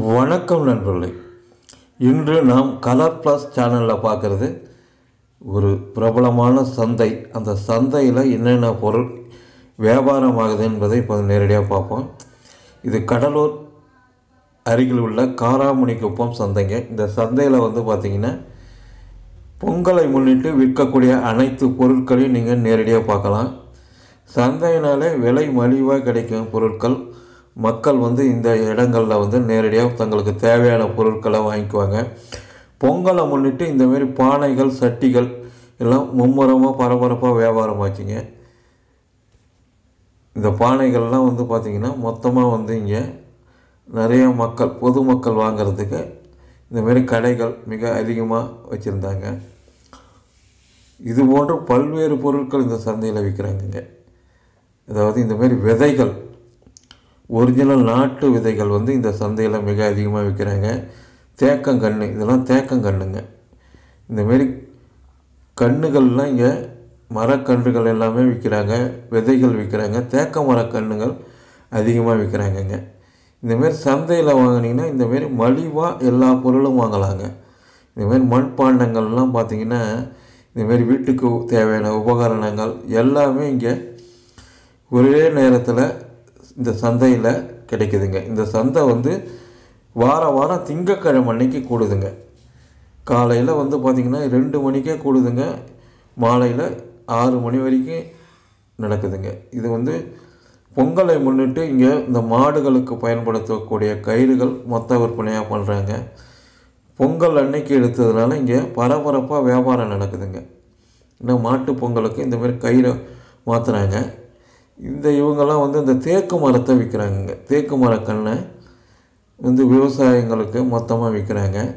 வணக்கம் நண்பர்களே. இன்று நாம் கலர் ப்ளஸ் சேனலில் பார்க்குறது ஒரு பிரபலமான சந்தை. அந்த சந்தையில் என்னென்ன பொருள் வியாபாரம் ஆகுது என்பதை இப்போ நேரடியாக பார்ப்போம். இது கடலூர் அருகில் உள்ள காராமுனிக்குப்பம் சந்தைங்க. இந்த சந்தையில் வந்து பார்த்திங்கன்னா பொங்கலை முன்னிட்டு விற்கக்கூடிய அனைத்து பொருட்களையும் நீங்கள் நேரடியாக பார்க்கலாம். சந்தையினாலே விலை மலிவாக கிடைக்கும் பொருட்கள் மக்கள் வந்து இந்த இடங்களில் வந்து நேரடியாக தங்களுக்கு தேவையான பொருட்களை வாங்கிக்குவாங்க. பொங்கலை முன்னிட்டு இந்தமாரி பானைகள் சட்டிகள் எல்லாம் மும்முரமாக பரபரப்பாக வியாபாரம் ஆச்சுங்க இந்த பானைகள்லாம் வந்து பார்த்திங்கன்னா மொத்தமாக வந்து இங்கே நிறைய மக்கள் பொதுமக்கள் வாங்கிறதுக்கு இந்தமாரி கடைகள் மிக அதிகமாக வச்சுருந்தாங்க. இது போன்ற பல்வேறு பொருட்கள் இந்த சந்தையில் விற்கிறாங்கங்க அதாவது இந்தமாரி விதைகள் ஒரிஜினல் நாட்டு விதைகள் வந்து இந்த சந்தையில் மிக அதிகமாக விற்கிறாங்க தேக்கங்கன்று இதெல்லாம் தேக்கங்கன்றுங்க இந்தமாரி கன்றுகள்லாம் இங்கே மரக்கன்றுகள் எல்லாமே விற்கிறாங்க விதைகள் விற்கிறாங்க தேக்க மரக்கன்றுகள் அதிகமாக விற்கிறாங்கங்க இந்தமாரி சந்தையில் வாங்கினீங்கன்னா இந்தமாரி மலிவாக எல்லா பொருளும் வாங்கலாங்க. இந்தமாரி மண்பாண்டங்கள்லாம் பார்த்திங்கன்னா இந்தமாரி வீட்டுக்கு தேவையான உபகரணங்கள் எல்லாமே இங்கே ஒரே நேரத்தில் இந்த சந்தையில் கிடைக்குதுங்க. இந்த சந்தை வந்து வார வாரம் திங்கக்கிழமை அன்னைக்கு கூடுதுங்க. காலையில் வந்து பார்த்திங்கன்னா ரெண்டு மணிக்கே கூடுதுங்க. மாலையில் ஆறு மணி வரைக்கும் நடக்குதுங்க. இது வந்து பொங்கலை முன்னிட்டு இங்கே இந்த மாடுகளுக்கு பயன்படுத்தக்கூடிய கயிறுகள் மொத்த விற்பனையாக பண்ணுறாங்க பொங்கல் அன்னைக்கு எடுத்ததுனால இங்கே பரபரப்பாக வியாபாரம் நடக்குதுங்க. இன்னும் மாட்டு பொங்கலுக்கு இந்தமாரி கயிறை மாற்றுறாங்க இந்த இவங்கெல்லாம் வந்து இந்த தேக்கு மரத்தை விற்கிறாங்க. தேக்கு மரக்கண்ணை வந்து விவசாயிங்களுக்கு மொத்தமாக விற்கிறாங்க.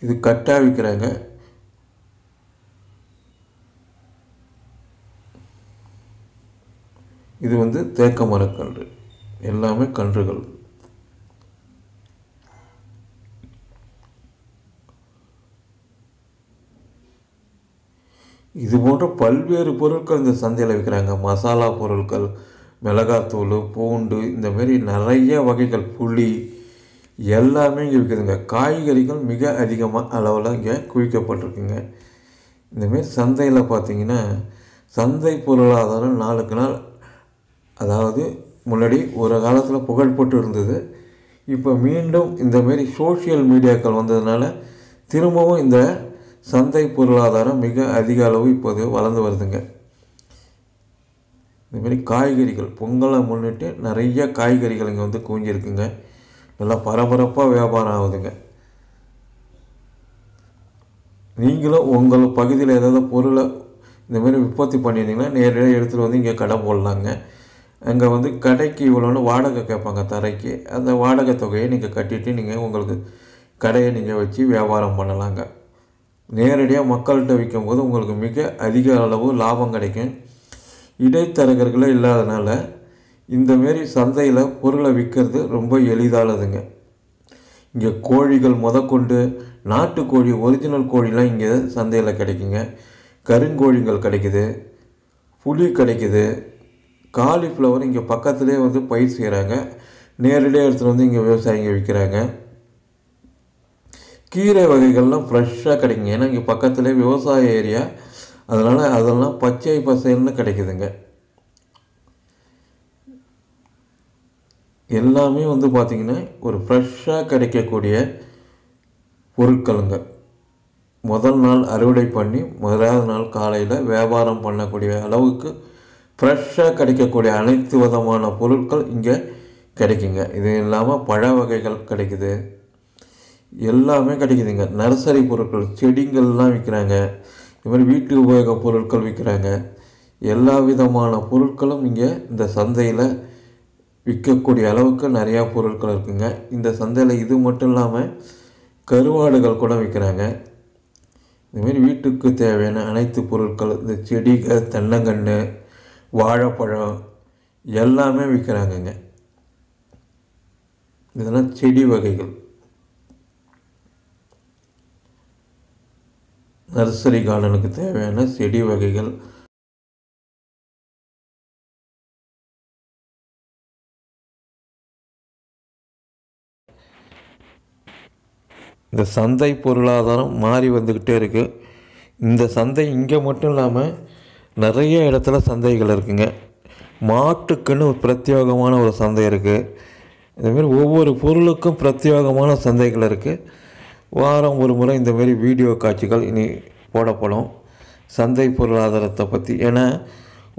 இது கட்டாக விற்கிறாங்க. இது வந்து தேக்க மரக்கன்று. எல்லாமே கன்றுகள். இது போன்ற பல்வேறு பொருட்கள் இந்த சந்தையில் விற்கிறாங்க மசாலா பொருட்கள் மிளகாத்தூள் பூண்டு இந்தமாரி நிறைய வகைகள் புளி எல்லாமே இங்கே விற்குதுங்க காய்கறிகள் மிக அதிகமாக அளவில் இங்கே குவிக்கப்பட்டிருக்குங்க. இந்தமாரி சந்தையில் பார்த்தீங்கன்னா சந்தை பொருளாதாரம் நாளுக்கு நாள் அதாவது முன்னாடி ஒரு காலத்தில் புகழ்பட்டு இருந்தது. இப்போ மீண்டும் இந்தமாரி சோஷியல் மீடியாக்கள் வந்ததுனால திரும்பவும் இந்த சந்தை பொருளாதாரம் மிக அதிக அளவு இப்போது வளர்ந்து வருதுங்க. இதுமாரி காய்கறிகள் பொங்கலை முன்னிட்டு நிறைய காய்கறிகள் இங்கே வந்து குவிஞ்சிருக்குங்க. நல்லா பரபரப்பாக வியாபாரம் ஆகுதுங்க. நீங்களும் உங்கள் பகுதியில் ஏதாவது பொருளை இந்தமாரி உற்பத்தி பண்ணியிருந்தீங்கன்னா நேரடியாக எடுத்துகிட்டு வந்து இங்கே கடை போடலாங்க. அங்கே வந்து கடைக்கு இவ்வளோன்னு வாடகை கேட்பாங்க தரைக்கு. அந்த வாடகை தொகையை நீங்கள் கட்டிட்டு நீங்கள் உங்களுக்கு கடையை நீங்கள் வச்சு வியாபாரம் பண்ணலாங்க. நேரடியாக மக்கள்கிட்ட விற்கும்போது உங்களுக்கு மிக அதிக அளவு லாபம் கிடைக்கும். இடைத்தரகர்களே இல்லாதனால இந்தமாரி சந்தையில் பொருளை விற்கிறது ரொம்ப எளிதானதுங்க. இங்கே கோழிகள் முதற்கொண்டு நாட்டுக்கோழி ஒரிஜினல் கோழிலாம் இங்கே சந்தையில் கிடைக்குங்க. கருங்கோழிகள் கிடைக்குது புளி கிடைக்குது காலிஃப்ளவர் இங்கே பக்கத்துலேயே வந்து பயிர் செய்கிறாங்க நேரடியாக எடுத்துகிட்டு வந்து இங்கே விவசாயிங்க விற்கிறாங்க கீரை வகைகள்லாம் ஃப்ரெஷ்ஷாக கிடைக்குங்க. ஏன்னா இங்கே பக்கத்துலேயே விவசாய ஏரியா. அதனால் அதெல்லாம் பச்சை பசைல்னு கிடைக்குதுங்க. எல்லாமே வந்து பார்த்திங்கன்னா ஒரு ஃப்ரெஷ்ஷாக கிடைக்கக்கூடிய பொருட்களுங்க. முதல் நாள் அறுவடை பண்ணி முதலாவது நாள் காலையில் வியாபாரம் பண்ணக்கூடிய அளவுக்கு ஃப்ரெஷ்ஷாக கிடைக்கக்கூடிய அனைத்து விதமான பொருட்கள் இங்கே கிடைக்குங்க. இது இல்லாமல் பழ வகைகள் கிடைக்குது. எல்லாமே கிடைக்குதுங்க. நர்சரி பொருட்கள் செடிங்கள்லாம் விற்கிறாங்க இது மாதிரி வீட்டு உபயோக பொருட்கள் விற்கிறாங்க எல்லா விதமான பொருட்களும் இங்கே இந்த சந்தையில் விற்கக்கூடிய அளவுக்கு நிறையா பொருட்கள் இருக்குங்க. இந்த சந்தையில் இது மட்டும் இல்லாமல் கருவாடுகள் கூட விற்கிறாங்க இதுமாரி வீட்டுக்கு தேவையான அனைத்து பொருட்கள் இந்த செடிகள் தென்னங்கன்று வாழைப்பழம் எல்லாமே விற்கிறாங்கங்க இதெல்லாம் செடி வகைகள். நர்சரி கார்டனுக்கு தேவையான செடி வகைகள். இந்த சந்தை பொருளாதாரம் மாறி வந்துக்கிட்டே இருக்குது இந்த சந்தை இங்கே மட்டும் இல்லாமல் நிறைய இடத்துல சந்தைகள் இருக்குங்க. மாட்டுக்குன்னு ஒரு பிரத்யேகமான ஒரு சந்தை இருக்குது இதுமாரி ஒவ்வொரு பொருளுக்கும் பிரத்யேகமான சந்தைகள் இருக்குது வாரம் ஒரு முறை இந்தமாரி வீடியோ காட்சிகள் இனி போடப்படும். சந்தை பொருளாதாரத்தை பற்றி ஏன்னா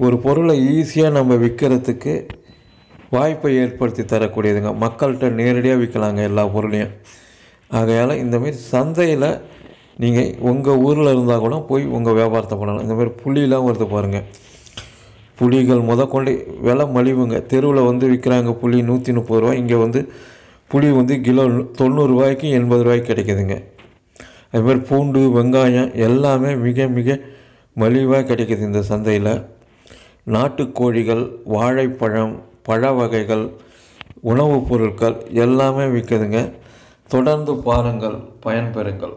ஒரு பொருளை ஈஸியாக நம்ம விற்கிறதுக்கு வாய்ப்பை ஏற்படுத்தி தரக்கூடியதுங்க. மக்கள்கிட்ட நேரடியாக விற்கலாங்க எல்லா பொருளையும். ஆகையால் இந்தமாரி சந்தையில் நீங்கள் உங்கள் ஊரில் இருந்தால் கூட போய் உங்கள் வியாபாரத்தை பண்ணலாம். இந்தமாரி புளியெலாம் வருது பாருங்கள் புளிகள் முதற்கொண்டு விலை மலிவுங்க. தெருவில் வந்து விற்கிறாங்க புளி நூற்றி முப்பது ரூபா இங்கே வந்து புளி வந்து கிலோ தொண்ணூறுரூவாய்க்கு எண்பது ரூபாய்க்கு கிடைக்குதுங்க. அதுமாதிரி பூண்டு வெங்காயம் எல்லாமே மிக மிக மலிவாக கிடைக்கிது இந்த சந்தையில். நாட்டுக்கோழிகள் வாழைப்பழம் பழ வகைகள் உணவுப் பொருட்கள் எல்லாமே விற்குதுங்க தொடர்ந்து பாருங்கள் பயன்பெறுங்கள்.